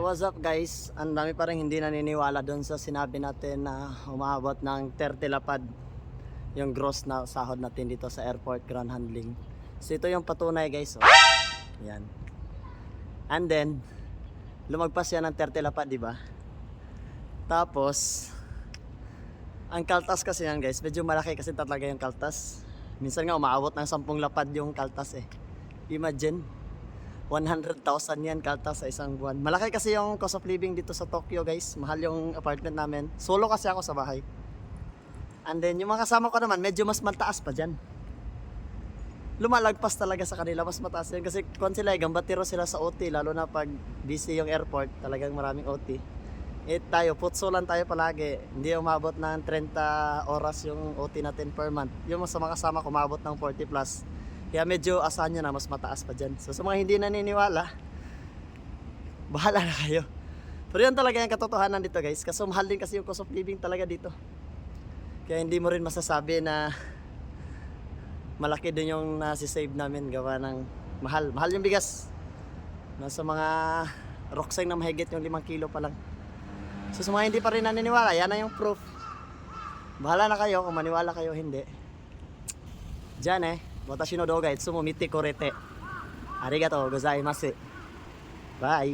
So what's up guys? Ang dami pa rin hindi naniniwala doon sa sinabi natin na umabot ng 30 lapad yung gross na sahod natin dito sa airport ground handling. So ito yung patunay guys. Oh. Yan. And then, lumagpas yan ng 30 lapad, di ba? Tapos, ang kaltas kasi yan guys, medyo malaki kasi talaga yung kaltas. Minsan nga umaabot ng 10 lapad yung kaltas eh. Imagine, 100,000 yan kaltas sa isang buwan. Malaki kasi yung cost of living dito sa Tokyo guys. Mahal yung apartment namin. Solo kasi ako sa bahay. And then yung mga kasama ko naman, medyo mas mataas pa dyan. Lumalagpas talaga sa kanila, mas mataas yan. Kasi kung sila, gambatiro sila sa OT, lalo na pag busy yung airport, talagang maraming OT. Eh tayo, putso lang tayo palagi. Hindi umabot ng 30 oras yung OT natin per month. Yung mga kasama ko, umabot ng 40 plus. Kaya medyo asahan nyo na mas mataas pa dyan. So sa mga hindi naniniwala, bahala na kayo. Pero yan talaga yung katotohanan dito guys. Kasi mahal din kasi yung cost of living talaga dito. Kaya hindi mo rin masasabi na malaki din yung nasi-save namin gawa ng mahal. Mahal yung bigas. Nasa mga rockseng na mahigit yung 5 kilo pa lang. So sa mga hindi pa rin naniniwala, yan na yung proof. Bahala na kayo kung maniwala kayo hindi. Diyan eh, 私の動画いつも見てくれてありがとうございます。バイ。